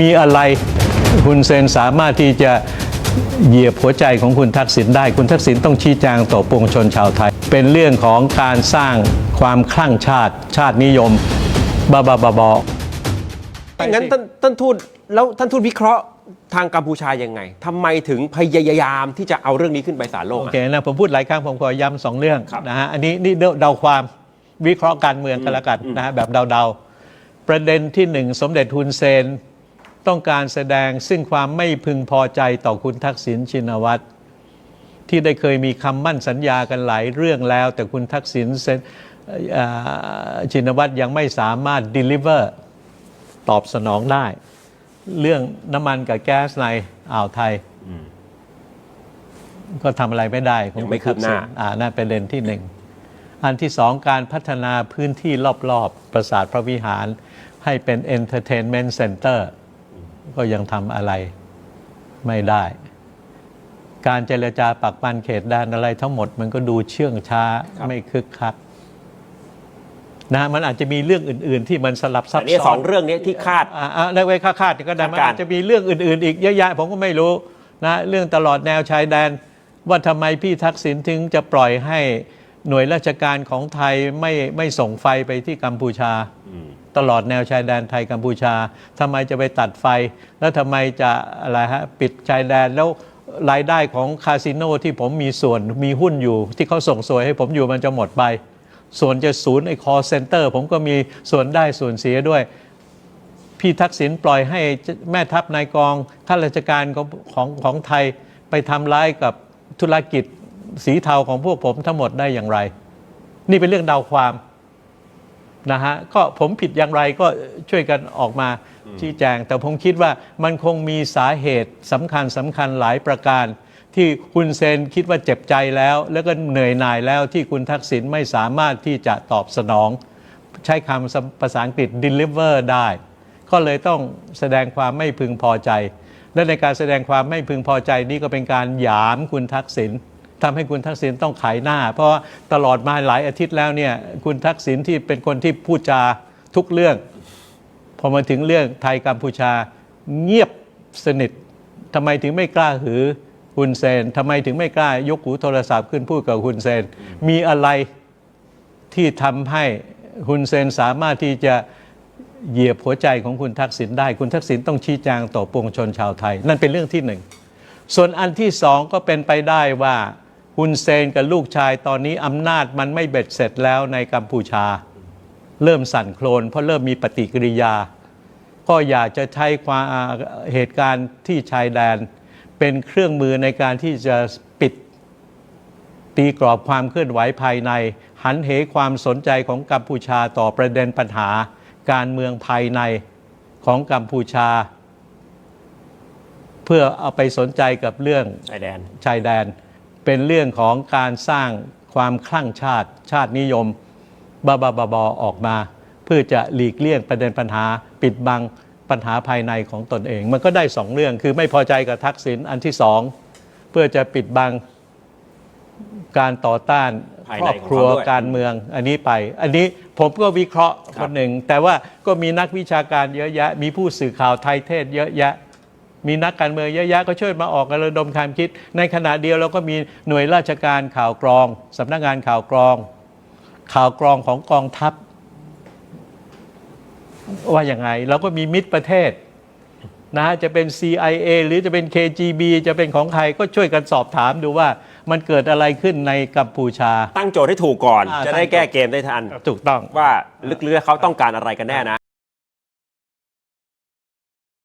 มีอะไรคุณเซนสามารถที่จะเหยียบหัวใจของคุณทักษิณได้ คุณทักษิณต้องชี้แจงต่อปวงชนชาวไทย เป็นเรื่องของการสร้างความคลั่งชาติ ชาตินิยมบ้าบ้าๆบอๆงั้นท่านท่านทูตแล้วท่านทูตวิเคราะห์ทางกัมพูชายังไงทำไมถึงพยายามที่จะเอาเรื่องนี้ขึ้นไปศาลโลก โออะเคนะ ผมพูดหลายครั้ง ผมขอย้ำสองเรื่องครับนะฮะ อันนี้นี่เดาความวิเคราะห์การเมืองกันละกันนะฮะแบบเดาๆ ประเด็นที่หนึ่งสมเด็จฮุนเซน ต้องการแสดงซึ่งความไม่พึงพอใจต่อคุณทักษิณชินวัตรที่ได้เคยมีคำมั่นสัญญากันหลายเรื่องแล้ว แต่คุณทักษิณเซนเอ่อชินวัตรยังไม่สามารถ deliver ตอบสนองได้ เรื่องน้ำมันกับแก๊สในอ่าวไทย ก็ทำอะไรไม่ได้ของยังไม่คืบหน้าคุณทักษิณอ่านั่นเป็นประเด็นที่หนึ่ง อันที่สองการพัฒนาพื้นที่รอบๆ ปราสาทพระวิหารให้เป็น Entertainment Center ก็ยังทำอะไรไม่ได้ การเจรจาปักปันเขตแดนอะไรทั้งหมดมันก็ดูเชื่องช้าไม่คึกคักนะมันอาจจะมีเรื่องอื่น ๆ ที่มันสลับซับอันนี้ซ้สออนงเรื่องนี้ที่คาดอ่าอ่าได้ไว้ค่าคาดก็ได้มันคาดการณ์อาจจะมีเรื่องอื่น ๆ อีกเยอะแยะผมก็ไม่รู้นะเรื่องตลอดแนวชายแดน ว่าทำไมพี่ทักษิณถึงจะปล่อยให้หน่วยราชการของไทยไม่ไม่ส่งไฟไปที่กัมพูชา ตลอดแนวชายแดนไทยกัมพูชาทำไมจะไปตัดไฟ แล้วทำไมจะอะไรฮะปิดชายแดนแล้วรายได้ของคาสิโนที่ผมมีส่วนมีหุ้นอยู่ ที่เขาส่งสวยให้ผมอยู่มันจะหมดไป ส่วนจะศูนย์ไอ้คอเซ็นเตอร์ผมก็มีส่วนได้ส่วนเสียด้วย พี่ทักษิณปล่อยให้แม่ทัพนายกองข้าราชการของของของไทยไปทำร้ายกับธุรกิจสีเทาของพวกผมทั้งหมดได้อย่างไร นี่เป็นเรื่องเดาความ นะฮะก็ผมผิดอย่างไรก็ช่วยกันออกมาชี้แจง แต่ผมคิดว่ามันคงมีสาเหตุสำคัญสำคัญหลายประการ ที่คุณเซนคิดว่าเจ็บใจแล้ว แล้วก็เหนื่อยหน่ายแล้วที่คุณทักษิณไม่สามารถที่จะตอบสนอง ใช้คำภาษาอังกฤษ deliver ได้ ก็เลยต้องแสดงความไม่พึงพอใจ และในการแสดงความไม่พึงพอใจนี้ก็เป็นการหยามคุณทักษิณ ทำให้คุณทักษิณต้องขายหน้า เพราะว่าตลอดมาหลายอาทิตย์แล้วเนี่ยคุณทักษิณที่เป็นคนที่พูดจาทุกเรื่อง พอมาถึงเรื่องไทยกัมพูชาเงียบสนิททำไมถึงไม่กล้าหือฮุนเซนทำไมถึงไม่กล้ายกหูโทรศัพท์ขึ้นพูดกับฮุนเซน มีอะไรที่ทำให้ฮุนเซนสามารถที่จะเหยียบหัวใจของคุณทักษิณได้ คุณทักษิณต้องชี้แจงต่อปวงชนชาวไทย นั่นเป็นเรื่องที่หนึ่ง ส่วนอันที่สองก็เป็นไปได้ว่า ฮุนเซนกับลูกชายตอนนี้อำนาจมันไม่เบ็ดเสร็จแล้วในกัมพูชา เริ่มสั่นโคลน เพราะเริ่มมีปฏิกิริยา ก็อยากจะใช้ความอ่าเหตุการณ์ที่ชายแดน เป็นเครื่องมือในการที่จะปิดตีกรอบความเคลื่อนไหวภายใน หันเหความสนใจของกัมพูชาต่อประเด็นปัญหา การเมืองภายในของกัมพูชา เพื่อเอาไปสนใจกับเรื่องชายแดนชายแดน เป็นเรื่องของการสร้างความคลั่งชาติ ชาตินิยมบาบาบาบอออกมา เพื่อจะหลีกเลี่ยงประเด็นปัญหาปิดบังปัญหาภายในของตนเอง มันก็ได้สองเรื่องคือไม่พอใจกับทักษิณอันที่สองเพื่อจะปิดบังการต่อต้านภายคในรอบของครัวเขาด้วยการเมืองอันนี้ไป อันนี้ผมก็วิเคราะห์คครับนหนึ่ง แต่ว่าก็มีนักวิชาการเยอะแยะ มีผู้สื่อข่าวไทยเทศเยอะแยะ มีนักการเมืองเยอะแยะก็ช่วยมาออกระดมความคิด ในขณะเดียวเราก็มีหน่วยราชการข่าวกรองสำนักงานข่าวกรอง ข่าวกรองของกองทัพ ว่าอย่างไงเราก็มีมิตรประเทศนะฮะจะเป็น CIA หรือจะเป็น KGB จะเป็นของใครก็ช่วยกันสอบถามดูว่ามันเกิดอะไรขึ้นในกัมพูชา ตั้งโจทย์ให้ถูกก่อนอ่าจะได้แก้เกมได้ทัน ถูกต้องว่าลึกๆเขาต้องการอะไรกันแน่นะ